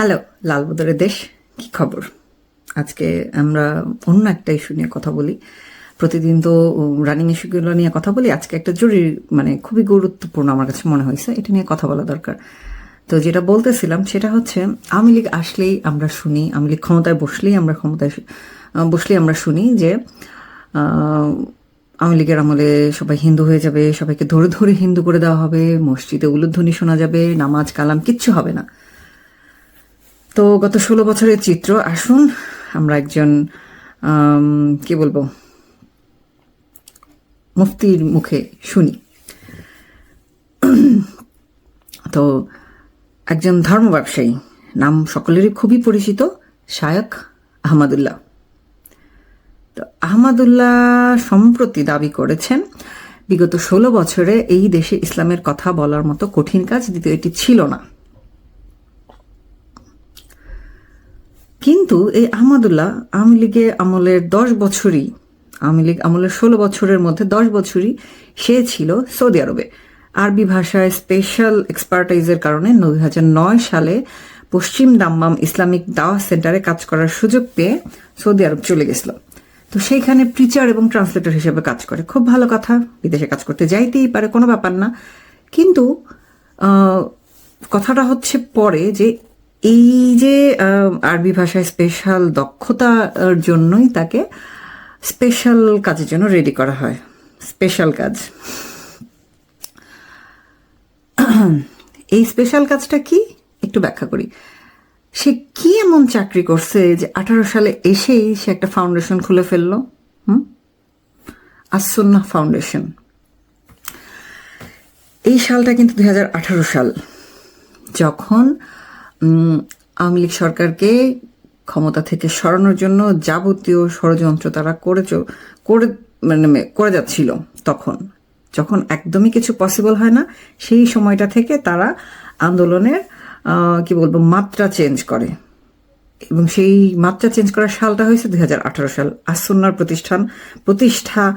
Hello, লালবদরের দেশ, কি খবর? আজকে আমরা অন্য একটা ইস্যু নিয়ে কথা বলি। প্রতিদিন তো রানিং ইস্যুগুলো নিয়ে কথা বলি। আজকে একটা জরুরি মানে খুবই গুরুত্বপূর্ণ আমার কাছে মনে হয়েছে, এটা নিয়ে কথা বলা দরকার। তো যেটা বলতেছিলাম, সেটা হচ্ছে, আওয়ামী লীগ আসলেই আমরা শুনি, আওয়ামী লীগ ক্ষমতায় বসলেই আমরা ক্ষমতায় বসলেই আমরা শুনি যে আওয়ামী লীগের আমলে সবাই হিন্দু হয়ে যাবে, সবাইকে ধরে ধরে হিন্দু করে দেওয়া হবে, মসজিদে উলুধ্বনি শোনা যাবে, নামাজ, কালাম কিচ্ছু হবে না। তো গত ষোলো বছরের চিত্র, আসুন আমরা একজন কি বলব, মুফতির মুখে শুনি। তো একজন ধর্ম ব্যবসায়ী, নাম সকলেরই খুবই পরিচিত শায়ক আহমদুল্লাহ। তো আহমদুল্লাহ সম্প্রতি দাবি করেছেন, বিগত ষোলো বছরে এই দেশে ইসলামের কথা বলার মতো কঠিন কাজ দ্বিতীয় এটি ছিল না। কিন্তু এই আহমদুল্লাহ আওয়ামী লীগের আমলের দশ বছরই, আওয়ামী লীগ আমলের ষোলো বছরের মধ্যে দশ বছরই সে ছিল সৌদি আরবে। আরবি ভাষায় স্পেশাল এক্সপার্টাইজের কারণে দুই হাজার নয় সালে পশ্চিম দাম্মাম ইসলামিক দাওয়া সেন্টারে কাজ করার সুযোগ পেয়ে সৌদি আরব চলে গেছিল। তো সেইখানে প্রিচার এবং ট্রান্সলেটর হিসেবে কাজ করে। খুব ভালো কথা, বিদেশে কাজ করতে যাইতেই পারে, কোনো ব্যাপার না। কিন্তু কথাটা হচ্ছে পরে যে এই যে আরবি ভাষায় স্পেশাল দক্ষতার জন্যই তাকে স্পেশাল কাজের জন্য রেডি করা হয়। স্পেশাল কাজ। এই স্পেশাল কাজটা কি? একটু ব্যাখ্যা করি। সে কি এমন চাকরি করছে যে আঠারো সালে এসেই সে একটা ফাউন্ডেশন খুলে ফেলল? হুম? ফাউন্ডেশন এই সালটা কিন্তু দুই হাজার আঠারো সাল। যখন আওয়ামী লীগ সরকারকে ক্ষমতা থেকে সরানোর জন্য যাবতীয় ষড়যন্ত্র তারা করে চ- করে মানে করে যাচ্ছিল তখন। যখন একদমই কিছু পসিবল হয় না, সেই সময়টা থেকে তারা আন্দোলনের কি বলব, মাত্রা চেঞ্জ করে। এবং সেই মাত্রা চেঞ্জ করার সালটা হয়েছে দুই হাজার আঠারো সাল। আসন্নার প্রতিষ্ঠান, প্রতিষ্ঠা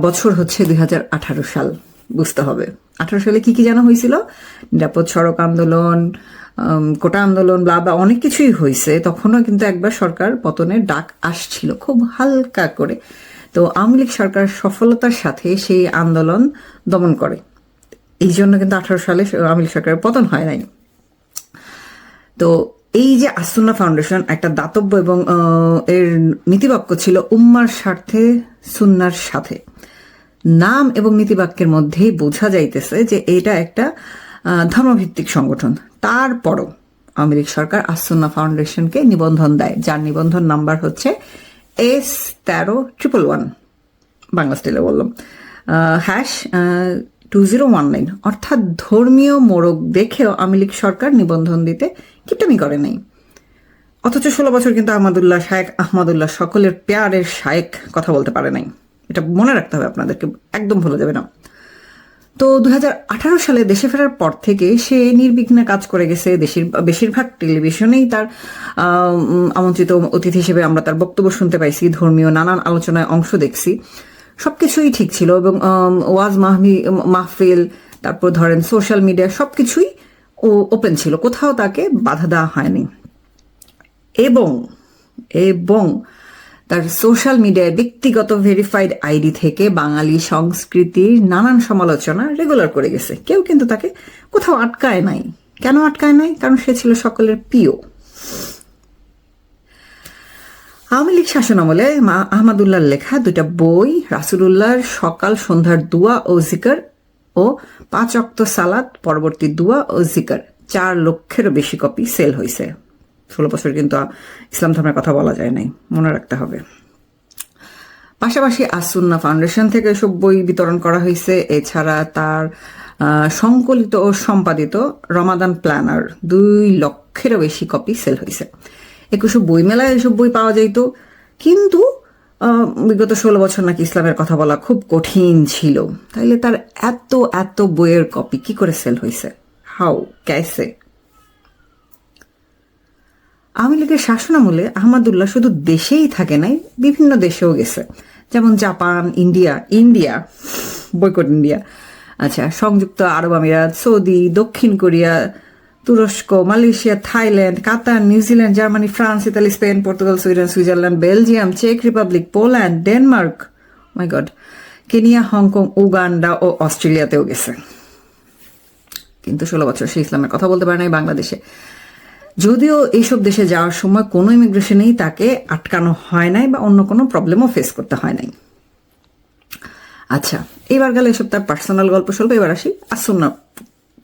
বছর হচ্ছে দুই হাজার আঠারো সাল। বুঝতে হবে। আঠারো সালে কি কি জানা হয়েছিল? নিরাপদ সড়ক আন্দোলন কোটা আন্দোলন ব্লা বা অনেক কিছুই হয়েছে। তখনও কিন্তু একবার সরকার পতনের ডাক আসছিল, খুব হালকা করে। তো আওয়ামী লীগ সরকার সফলতার সাথে সেই আন্দোলন দমন করে। এই জন্য কিন্তু আঠারো সালে আওয়ামী লীগ সরকারের পতন হয় নাই। তো এই যে আসুন্না ফাউন্ডেশন একটা দাতব্য এবং এর নীতিবাক্য ছিল, উম্মার স্বার্থে সুন্নার সাথে। নাম এবং নীতিবাক্যের মধ্যেই বোঝা যাইতেছে যে এটা একটা ধর্মভিত্তিক সংগঠন। তারপরও লীগ সরকার আসন্না ফাউন্ডেশনকে নিবন্ধন দেয়, যার নিবন্ধন নাম্বার হচ্ছে এস তেরো ট্রিপল ওয়ান বাংলা স্টাইলে বললাম hash two zero one nine অর্থাৎ ধর্মীয় মোড়ক দেখেও আওয়ামী লীগ সরকার নিবন্ধন দিতে কিটামি করে নাই। অথচ ষোলো বছর কিন্তু আহমদুল্লাহ শায়েক, আহমদুল্লাহ সকলের পেয়ারের শায়েক কথা বলতে পারে নাই। এটা মনে রাখতে হবে আপনাদেরকে, একদম ভুলে যাবে না। তো দুই হাজার আঠারো সালে দেশে ফেরার পর থেকে সে নির্বিঘ্নে কাজ করে গেছে দেশের, বেশিরভাগ টেলিভিশনেই তার আমন্ত্রিত অতিথি হিসেবে আমরা তার বক্তব্য শুনতে পাইছি, ধর্মীয় নানান আলোচনায় অংশ দেখছি। সবকিছুই ঠিক ছিল এবং ওয়াজ মাহমি মাহফিল, তারপর ধরেন সোশ্যাল মিডিয়া সবকিছুই ওপেন ছিল, কোথাও তাকে বাধা দেওয়া হয়নি। এবং এবং তার সোশ্যাল মিডিয়ায় ব্যক্তিগত ভেরিফাইড আইডি থেকে বাঙালি সংস্কৃতির নানান সমালোচনা রেগুলার করে গেছে। কেউ কিন্তু তাকে কোথাও আটকায় নাই। কেন আটকায় নাই? কারণ সে ছিল সকলের প্রিয়। আওয়ামী লীগ শাসন আমলে মা আহমদুল্লাহর লেখা দুইটা বই, রাসুলুল্লাহর সকাল সন্ধ্যার দুয়া ও জিকার ও পাঁচ অক্ত সালাত, পরবর্তী দুয়া ও জিকার। চার লক্ষেরও বেশি কপি সেল হয়েছে ষোলো বছর কিন্তু ইসলাম ধর্মের কথা বলা যায় নাই। মনে রাখতে হবে। পাশাপাশি আসুন্না ফাউন্ডেশন থেকে এসব বই বিতরণ করা হয়েছে এছাড়া তার সংকলিত ও সম্পাদিত রমাদান প্ল্যানার দুই লক্ষেরও বেশি কপি সেল হয়েছে একুশে বই মেলায় এসব বই পাওয়া যাইত। কিন্তু বিগত ষোলো বছর নাকি ইসলামের কথা বলা খুব কঠিন ছিল। তাইলে তার এত এত বইয়ের কপি কি করে সেল হয়েছে হাউ ক্যাসে। আওয়ামী লীগের শাসনামলে আহমদুল্লাহ শুধু দেশেই থাকে নাই, বিভিন্ন দেশেও গেছে। যেমন জাপান, ইন্ডিয়া ইন্ডিয়া বৈকট ইন্ডিয়া। আচ্ছা সংযুক্ত আরব আমিরাত, সৌদি, দক্ষিণ কোরিয়া, তুরস্ক, Malaysia, Thailand, Qatar, New Zealand, Germany, France, Italy, Spain, Portugal, Sweden, Switzerland, Belgium, check Republic, Poland, Denmark my God Kenya, Hong Kong, Uganda ও অস্ট্রেলিয়াতেও গেছে। কিন্তু ষোলো বছর সে ইসলামের কথা বলতে পারে নাই বাংলাদেশে। যদিও এইসব দেশে যাওয়ার সময় কোনো ইমিগ্রেশনেই তাকে আটকানো হয় নাই বা অন্য কোনো প্রবলেমও ফেস করতে হয় নাই। আচ্ছা এবার গেলে এসব তার পার্সোনাল গল্প স্বল্প, এবার আসি আসন্না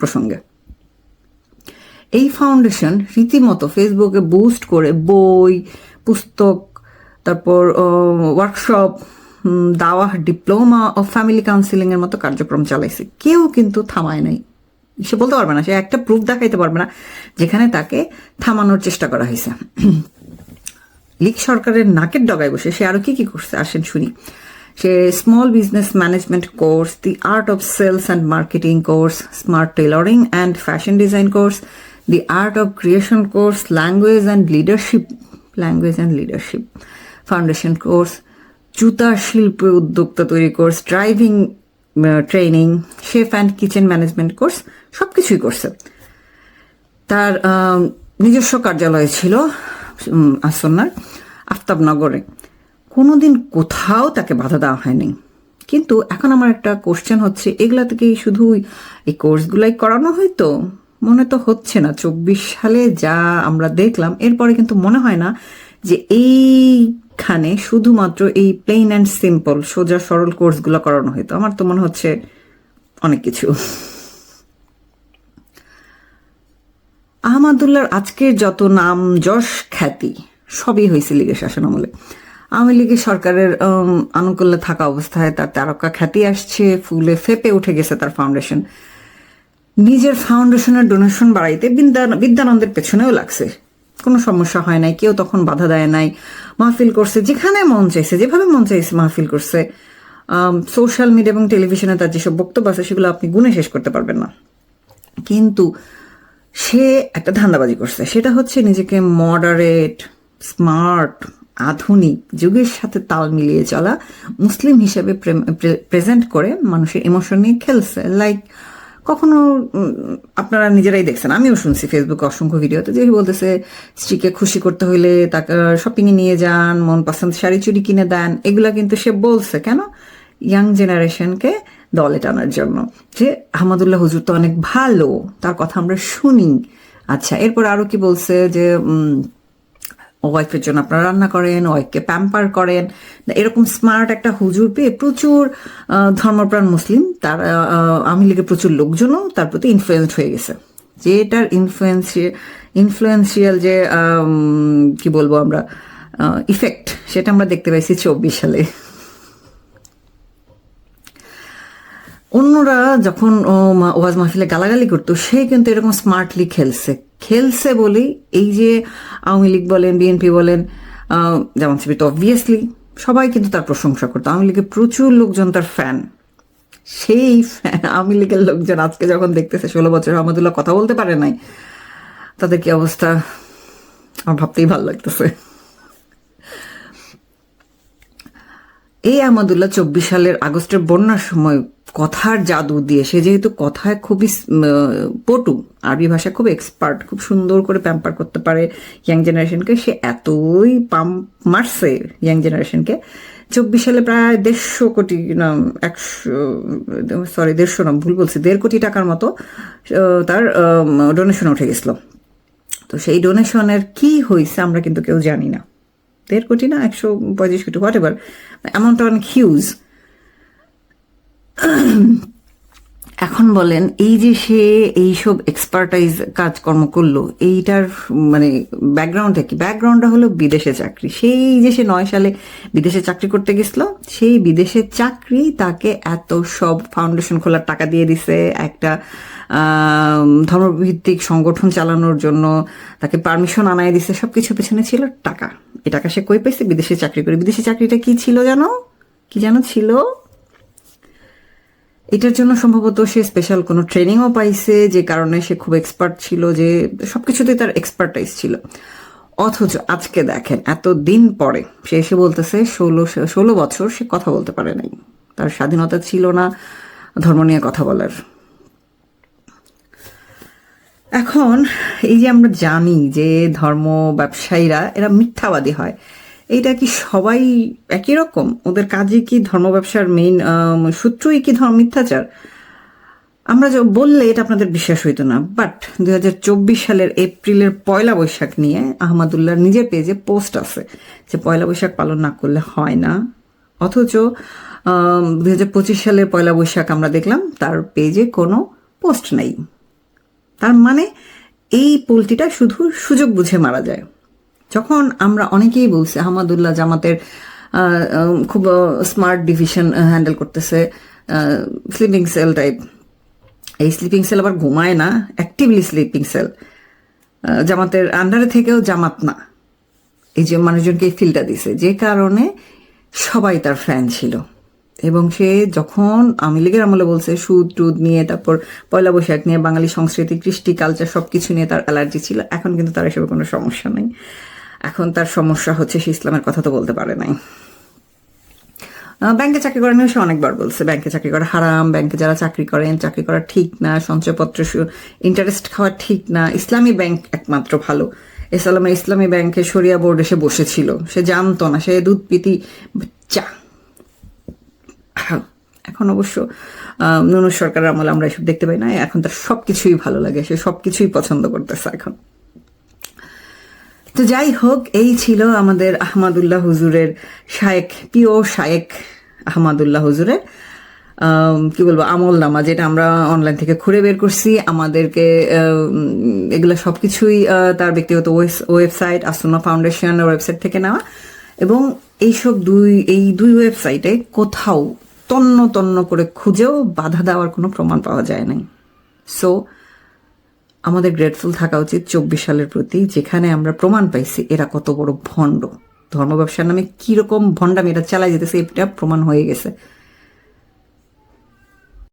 প্রসঙ্গে। এই ফাউন্ডেশন রীতিমতো ফেসবুকে বুস্ট করে বই, পুস্তক, তারপর ওয়ার্কশপ দাওয়া ডিপ্লোমা ও ফ্যামিলি কাউন্সিলিং এর মতো কার্যক্রম চালাইছে। কেউ কিন্তু থামায় নাই। সে বলতে পারবে না, সে একটা প্রুফ দেখাইতে পারবে না, যেখানে তাকে থামানোর চেষ্টা করা হয়েছে। লীগ সরকারের নাকের ডগায় বসে সে আরও কি কি করছে, আসেন শুনি। সে small business management course the art of sales and marketing course smart tailoring and fashion design course the art of creation course language and leadership language and leadership foundation course জুতা শিল্প উদ্যোক্তা তৈরি course driving training chef and kitchen management course সব কিছুই করছে। তার নিজস্ব কার্যালয় ছিল আসন্নার, আফতাবনগরে। কোনোদিন কোথাও তাকে বাধা দেওয়া হয়নি। কিন্তু এখন আমার একটা কোশ্চেন হচ্ছে, এগুলা থেকে শুধু এই কোর্সগুলাই করানো হয়তো? মনে তো হচ্ছে না। চব্বিশ সালে যা আমরা দেখলাম, এরপরে কিন্তু মনে হয় না যে এইখানে শুধুমাত্র এই প্লেন অ্যান্ড সিম্পল সোজা সরল কোর্সগুলো করানো হয়তো। আমার তো মনে হচ্ছে অনেক কিছু। আহমদুল্লাহর আজকের যত নাম যশ খ্যাতি, সবই হয়েছে লীগের শাসন আমলে। আওয়ামী লীগের সরকারের আনুকূল্যে থাকা অবস্থায় তার তারকা খ্যাতি আসছে, ফুলে ফেপে উঠে গেছে তার ফাউন্ডেশন নিজের ফাউন্ডেশনের ডোনেশন বাড়াইতে বিদ্যা- বিদ্যানন্দের পেছনেও লাগছে। কোনো সমস্যা হয় নাই, কেউ তখন বাধা দেয় নাই, মাহফিল করছে, যেখানে মন চাইছে, যেভাবে মন চাইছে মাহফিল করছে। সোশ্যাল মিডিয়া এবং টেলিভিশনে তার যেসব বক্তব্য আছে, সেগুলো আপনি গুনে শেষ করতে পারবেন না। কিন্তু সে একটা ধান্দাবাজি করছে। সেটা হচ্ছে নিজেকে মডারেট স্মার্ট আধুনিক যুগের সাথে তাল মিলিয়ে চলা, মুসলিম হিসেবে প্রেজেন্ট করে মানুষের ইমোশন নিয়ে খেলছে। লাইক কখনো আপনারা নিজেরাই দেখছেন। আমিও শুনছি ফেসবুকে অসংখ্য ভিডিওতে যে বলতেছে, স্ত্রীকে খুশি করতে হইলে তাকে শপিং এ নিয়ে যান, মন পছন্দ, শাড়ি চুড়ি কিনে দেন, এগুলা কিন্তু সে বলছে। কেন? ইয়াং জেনারেশনকে দলে টানার জন্য। যে আহমদুল্লাহ হুজুর তো অনেক ভালো, তার কথা আমরা শুনি। আচ্ছা এরপর আরও কি বলছে যে ওয়াইফের জন্য আপনারা রান্না করেন ওয়াইফকে প্যাম্পার করেন। এরকম স্মার্ট একটা হুজুর পেয়ে প্রচুর ধর্মপ্রাণ মুসলিম, তার আমি লীগের প্রচুর লোকজনও তার প্রতি ইনফ্লুয়েন্সড হয়ে গেছে। যে এটার ইনফ্লুয়েন্সিয়াল ইনফ্লুয়েন্সিয়াল যে কি বলব আমরা ইফেক্ট সেটা আমরা দেখতে পাইছি চব্বিশ সালে। অন্যরা যখন ওয়াজ মাহফিলে গালাগালি করতো, সে কিন্তু এরকম স্মার্টলি খেলছে। খেলছে বলেই এই যে আওয়ামী লীগ বলেন, বিএনপি বলেন যেমন সিপি তো অবভিয়াসলি সবাই কিন্তু তার প্রশংসা করতো। আওয়ামী লীগের প্রচুর লোকজন তার ফ্যান সেই ফ্যান আওয়ামী লীগের লোকজন আজকে যখন দেখতেছে, ষোলো বছর আহমদুল্লাহ কথা বলতে পারে নাই, তাদের কি অবস্থা? আমার ভাবতেই ভালো লাগতেছে। এই আমাদুল্লাহ চব্বিশ সালের আগস্টের বন্যার সময় কথার জাদু দিয়ে, সে যেহেতু কথায় খুবই পটু আরবি ভাষায় খুব এক্সপার্ট খুব সুন্দর করে প্যাম্পার করতে পারে ইয়াং জেনারেশনকে সে এতই পাম্প মারছে ইয়াং জেনারেশনকে চব্বিশ সালে প্রায় দেড়শো কোটি, না, একশো সরি দেড়শো না, ভুল বলছি, দেড় কোটি টাকার মতো তার ডোনেশন উঠে গেছিল। তো সেই ডোনেশনের কি হয়েছে আমরা কিন্তু কেউ জানি না। দেড় কোটি না, একশো পঁয়ত্রিশ কোটি হোয়াট এভার অ্যামাউন্টটা অনেক হিউজ এখন বলেন, এই যে সে এইসব এক্সপার্টাইজ কাজকর্ম করল, এইটার মানে ব্যাকগ্রাউন্ডটা কি? ব্যাকগ্রাউন্ডটা হলো বিদেশে চাকরি। সেই যে সে নয় সালে বিদেশে চাকরি করতে গেছিল, সেই বিদেশে চাকরি তাকে এত সব ফাউন্ডেশন খোলার টাকা দিয়ে দিছে, একটা ধর্মভিত্তিক সংগঠন চালানোর জন্য তাকে পারমিশন আনায় দিছে, সবকিছু পেছনে ছিল টাকা। এই টাকা সে কই পাইছে? বিদেশে চাকরি করে। বিদেশে চাকরিটা কি ছিল জানো? কি জানো? ছিল এটার জন্য সম্ভবত সে স্পেশাল কোনো ট্রেনিংও পাইছে, যে কারণে সে খুব এক্সপার্ট ছিল, যে সবকিছুতে তার এক্সপার্টাইজ ছিল। অথচ আজকে দেখেন এত দিন পরে সে এসে বলতেছে, ষোলো ষোলো বছর সে কথা বলতে পারে নাই। তার স্বাধীনতা ছিল না, ধর্ম নিয়ে কথা বলার। এখন এই যে আমরা জানি যে ধর্ম ব্যবসায়ীরা, এরা মিথ্যাবাদী হয়। এইটা কি সবাই একই রকম? ওদের কাজে কি ধর্ম ব্যবসার মেইন সূত্রই কি ধর্ম মিথ্যাচার? আমরা যে বললে এটা আপনাদের বিশ্বাস হইতো না বাট দুই হাজার চব্বিশ সালের এপ্রিলের পয়লা বৈশাখ নিয়ে আহমদুল্লাহর নিজের পেজে পোস্ট আছে যে পয়লা বৈশাখ পালন না করলে হয় না। অথচ দুই হাজার পঁচিশ সালের পয়লা বৈশাখ আমরা দেখলাম, তার পেজে কোনো পোস্ট নাই। তার মানে এই পোলট্রিটা শুধু সুযোগ বুঝে মারা যায়। যখন আমরা অনেকেই বলছি, আহমদুল্লাহ জামাতের খুব স্মার্ট ডিভিশন হ্যান্ডেল করতেছে স্লিপিং সেল টাইপ এই স্লিপিং সেল আবার ঘুমায় না অ্যাক্টিভলি স্লিপিং সেল জামাতের আন্ডারে থেকেও জামাত না। এই যে মানুষজনকে এই ফিলটা দিছে। যে কারণে সবাই তার ফ্যান ছিল। এবং সে যখন আওয়ামী লীগের আমলে বলছে, সুদ টুদ নিয়ে, তারপর পয়লা বৈশাখ নিয়ে, বাঙালি সংস্কৃতি, কৃষ্টি কালচার সবকিছু নিয়ে তার অ্যালার্জি ছিল, এখন কিন্তু তার এসবে কোনো সমস্যা নেই। এখন তার সমস্যা হচ্ছে সে ইসলামের কথা তো বলতে পারে নাই। ব্যাংকে চাকরি করা নিয়েও সে অনেকবার বলছে, ব্যাংকে চাকরি করা হারাম, ব্যাংকে যারা চাকরি করেন, চাকরি করা ঠিক না, সঞ্চয়পত্র ইন্টারেস্ট খাওয়া ঠিক না, ইসলামী ব্যাংক একমাত্র ভালো। ইসলামের ইসলামী ব্যাংকে সরিয়া বোর্ড এসে বসেছিল, সে জানতো না, সে দুধ পিতি, চা। এখন অবশ্য নুনু সরকারের আমলে আমরা এসব দেখতে পাই না, এখন তার সবকিছুই ভালো লাগে, সে সবকিছুই পছন্দ করতেছে এখন। তো যাই হোক, এই ছিল আমাদের আহমাদুল্লাহ হুজুরের শায়েক পিও শায়েক আহমাদুল্লাহ হুজুরের কি বলব, আমল নামা, যেটা আমরা অনলাইন থেকে খুঁড়ে বের করছি। আমাদেরকে এগুলো সব কিছুই তার ব্যক্তিগত ওয়েবসাইট আসুনা ফাউন্ডেশন ওয়েবসাইট থেকে নেওয়া। এবং এইসব দুই, এই দুই ওয়েবসাইটে কোথাও তন্ন তন্ন করে খুঁজেও বাধা দেওয়ার কোনো প্রমাণ পাওয়া যায় নাই। সো আমাদের গ্রেটফুল থাকা উচিত চব্বিশ সালের প্রতি, যেখানে আমরা প্রমাণ পাইছি এরা কত বড় ভণ্ড। ধর্ম ব্যবসার নামে কীরকম ভণ্ডামি এটা চালাই যেতেছে, এটা প্রমাণ হয়ে গেছে।